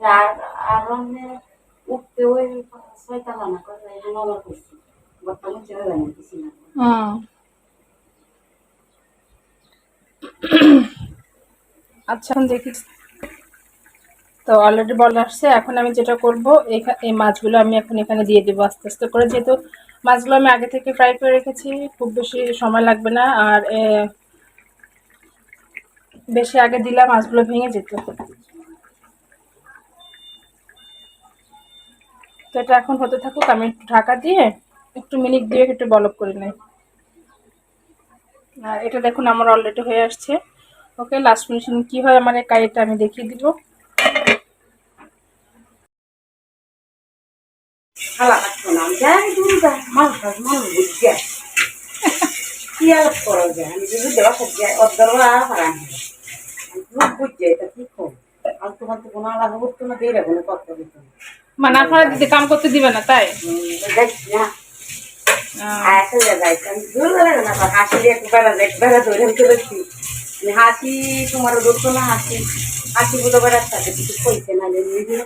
আর আর উঠতে ওই ছয়তলা না করে এটা নবার করছি বর্তমান ছেড়ে জানি কিছু না আচ্ছা এখন দেখি। তো অলরেডি বল আসছে, এখন আমি যেটা করব এই মাছগুলো আমি এখন এখানে দিয়ে দেবো আস্তে আস্তে করে। যেহেতু মাছগুলো আমি আগে থেকে ফ্রাই করে রেখেছি, খুব বেশি সময় লাগবে না। আর বেশি আগে দিলে মাছগুলো ভেঙে যেত। তো এটা এখন হতে থাকুক, আমি একটু ঢাকা দিয়ে একটু মিনিট দিয়ে একটু বলক করে নেই। আর এটা দেখুন আমার অলরেডি হয়ে আসছে। ওকে লাস্ট ফিনিশিং কি হয় আমার এই কারিটা আমি দেখিয়ে দিব। আর তোমার তো কোনো আলাদা করতো না দিয়ে রাখব না কত দিত মানে আপনারা দিদি কাম করতে দিবে না তাই? হাসি তোমার ধরতো না হাসি হাসি বেড়ার সাথে কিছু কইছে না যে নিজে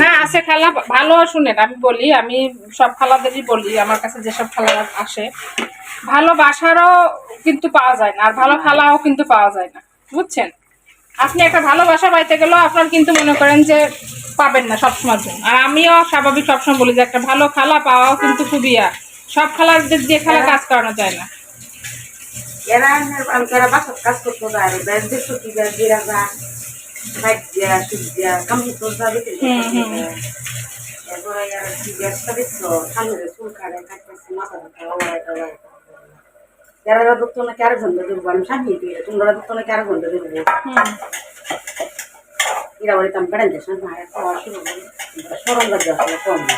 না আছে খালা ভালো শুনেন আমি বলি আমি সব খালাদেরই বলি আমার কাছে যেসব খালা আসে। ভালো বাসারও কিন্তু পাওয়া যায় না আর ভালো খালাও কিন্তু পাওয়া যায় না বুঝছেন? আপনি একটা ভালোবাসা পাইতে গেলেও আপনার কিন্তু মনে করেন যে পাবেন না সবসময় আর আমিও স্বাভাবিক সবসময় বলি যে একটা ভালো খালা পাওয়াও কিন্তু খুবই আর সব খালাদের দিয়ে খালা কাজ করানো যায় না। এরা বাসত কাজ করতে দেশ যায় বিরা যা লাইট দিয়া সুদ দিয়া কামি তো যাবে হুম, হুম। এরপরে আর কি ব্যস্ত দিচ্ছ সামনে চুল কাটে কাটতেছে মাথা ব্যথা যারা ধরতো না কারও ঘণ্টা ধরবো আমি সাজিয়ে না কারও ঘণ্টা হুম এরা বলে তাম না কম না।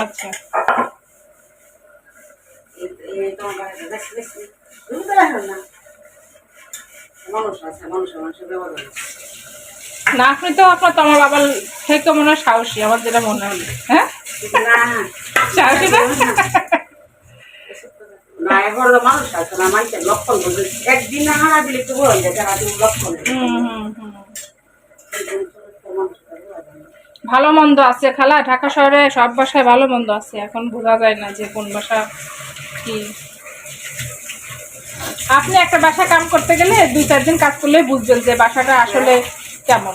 আচ্ছা আপনি তো আপনার বাবার থেকে মনে হয় সাহসী আমার যেটা মনে হলো হ্যাঁ? সাহসী না। এবার মানুষ আছে না মানুষের লক্ষণ বলতে একদিন না হারা দিলে তো বলেন যে যারা তুমি লক্ষণ। ভালো মন্দ আছে খালা ঢাকা শহরে সব বাসায় ভালো মন্দ আছে এখন বোঝা যায় না যে কোন বাসা কি। আপনি একটা বাসা কাম করতে গেলে দুই চার দিন কাজ করলে বুঝবেন যে বাসাটা আসলে কেমন।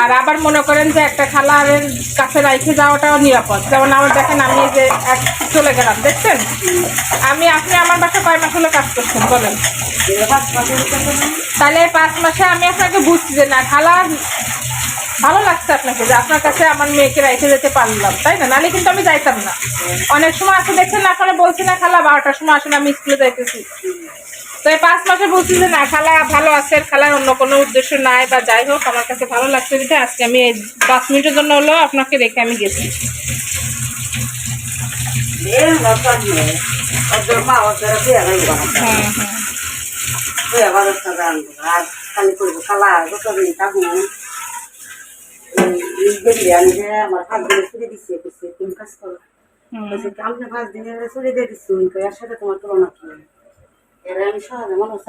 আর আবার মনে করেন যে একটা খালারের কাছে রাইখে যাওয়াটাও নিরাপদ। যেমন আমার দেখেন আমি যে এক চলে গেলাম, দেখছেন? আমি, আপনি আমার বাসা কয় মাস হলে কাজ করছেন, বলেন। তাহলে পাঁচ মাসে আমি আপনাকে বুঝছি যে না খালা ভালো লাগছে আপনাকে যে আপনার কাছে আমার মেয়েকে রেখে যেতে পারলাম, তাই না? নাহলে কিন্তু আমি যাইতাম না। অনেক সময় আছে, দেখছেন, আপনারা বলছি না, খালা, বারোটার সময় আসলে আমি স্কুলে যাইতেছি। তো এই পাঁচ মাসে বলছি যে না খালা ভালো আছে খালার অন্য কোনো উদ্দেশ্য নাই বা যাই হোক আমার কাছে ভালো লাগছে যেটা আজকে আমি এই পাঁচ মিনিটের জন্য হলেও আপনাকে রেখে আমি গেছি। আমার দিচ্ছে তুমি কাজ করো। আপনি পাঁচ দিনের ছুটি দিয়ে দিচ্ছি তোমার তুলনা কি? এরা আমি সহজে মানুষ